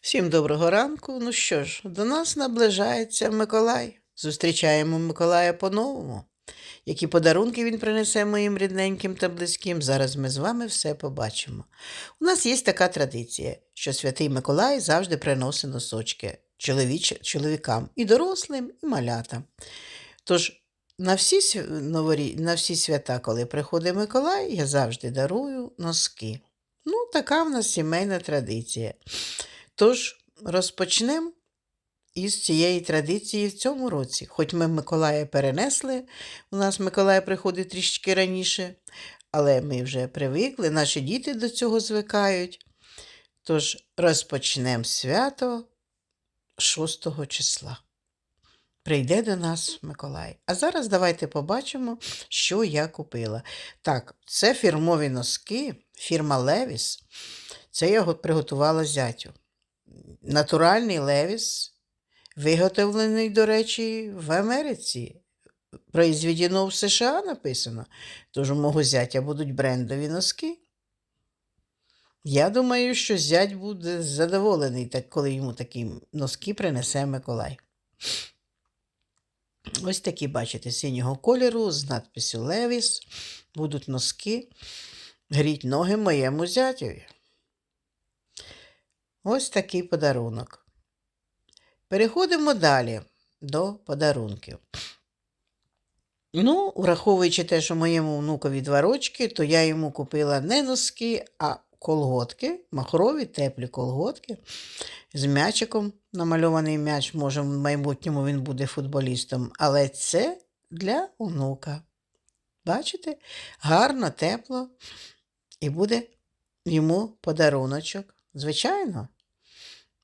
Всім доброго ранку. Ну що ж, до нас наближається Миколай. Зустрічаємо Миколая по-новому. Які подарунки він принесе моїм рідненьким та близьким, зараз ми з вами все побачимо. У нас є така традиція, що святий Миколай завжди приносить носочки чоловіч... чоловікам і дорослим, і малятам. Тож на всі, новорі... на всі свята, коли приходить Миколай, я завжди дарую носки. Ну, така в нас сімейна традиція. Тож розпочнемо із цієї традиції в цьому році. Хоч ми Миколая перенесли, у нас Миколай приходить трішки раніше, але ми вже привикли, наші діти до цього звикають. Тож розпочнемо свято 6 числа. Прийде до нас Миколай. А зараз давайте побачимо, що я купила. Так, це фірмові носки, фірма Левіс. Це я приготувала зятю. Натуральний Левіс, виготовлений, до речі, в Америці. Произведено в США написано. Тож у мого зятя будуть брендові носки. Я думаю, що зять буде задоволений, коли йому такі носки принесе Миколай. Ось такі, бачите, синього кольору з надписю Левіс. Будуть носки. Гріть ноги моєму зятєві. Ось такий подарунок. Переходимо далі до подарунків. Ну, враховуючи те, що моєму внукові два рочки, то я йому купила не носки, а колготки, махрові теплі колготки з м'ячиком. Намальований м'яч, може, в майбутньому він буде футболістом, але це для онука. Бачите? Гарно, тепло, і буде йому подаруночок. Звичайно,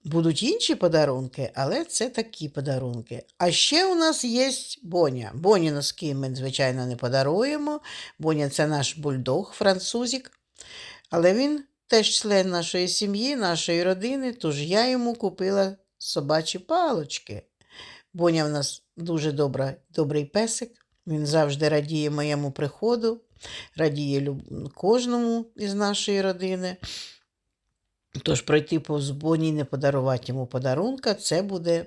будуть інші подарунки, але це такі подарунки. А ще у нас є Боня. Боні носки ми, звичайно, не подаруємо. Боня це наш бульдог, французик. Але він теж член нашої сім'ї, нашої родини, тож я йому купила собачі палочки. Боня в нас дуже добра, добрий песик. Він завжди радіє моєму приходу, радіє кожному із нашої родини. Тож пройти повз Боні і не подарувати йому подарунка, це буде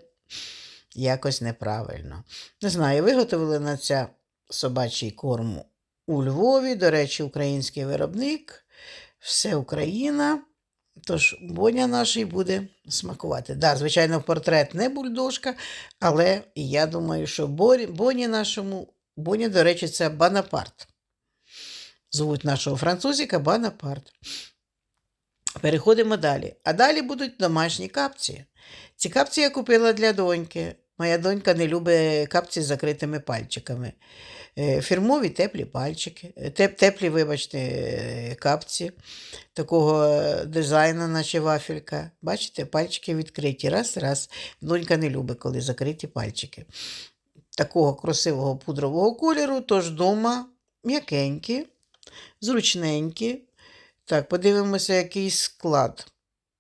якось неправильно. Не знаю, виготовили на ця собачий корм у Львові, до речі, український виробник, все Україна. Тож Боня наш буде смакувати. Да, звичайно, портрет не бульдожка, але я думаю, що Боні нашому, Боня, до речі, це Банапарт. Звуть нашого французика Банапарт. Переходимо далі. А далі будуть домашні капці. Ці капці я купила для доньки. Моя донька не любить капці з закритими пальчиками. Е, Фірмові теплі пальчики, е, теп- теплі, вибачте, е, капці такого дизайну, наче вафелька. Бачите, пальчики відкриті. Раз, раз. Донька не любить, коли закриті пальчики. Такого красивого пудрового кольору, тож вдома м'якенькі, зручненькі. Так, подивимося, який склад.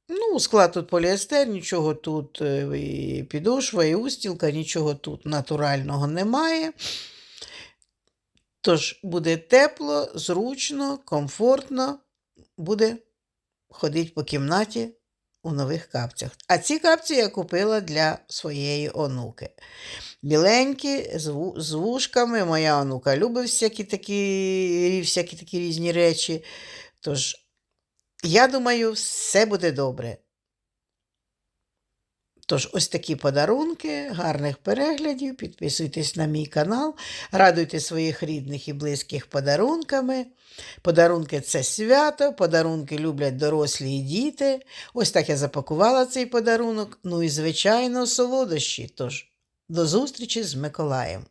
Ну, склад тут поліестер, нічого тут е, і підошва, і устілка, нічого тут натурального немає. Тож буде тепло, зручно, комфортно, буде ходити по кімнаті у нових капцях. А ці капці я купила для своєї онуки. Біленькі, з, вушками. Моя онука любить всякі такі, всякі такі різні речі. Тож, я думаю, все буде добре. Тож, ось такі подарунки, гарних переглядів. Підписуйтесь на мій канал, радуйте своїх рідних і близьких подарунками. Подарунки це свято, подарунки люблять дорослі і діти. Ось так я запакувала цей подарунок. Ну і, звичайно, солодощі. Тож, до зустрічі з Миколаєм.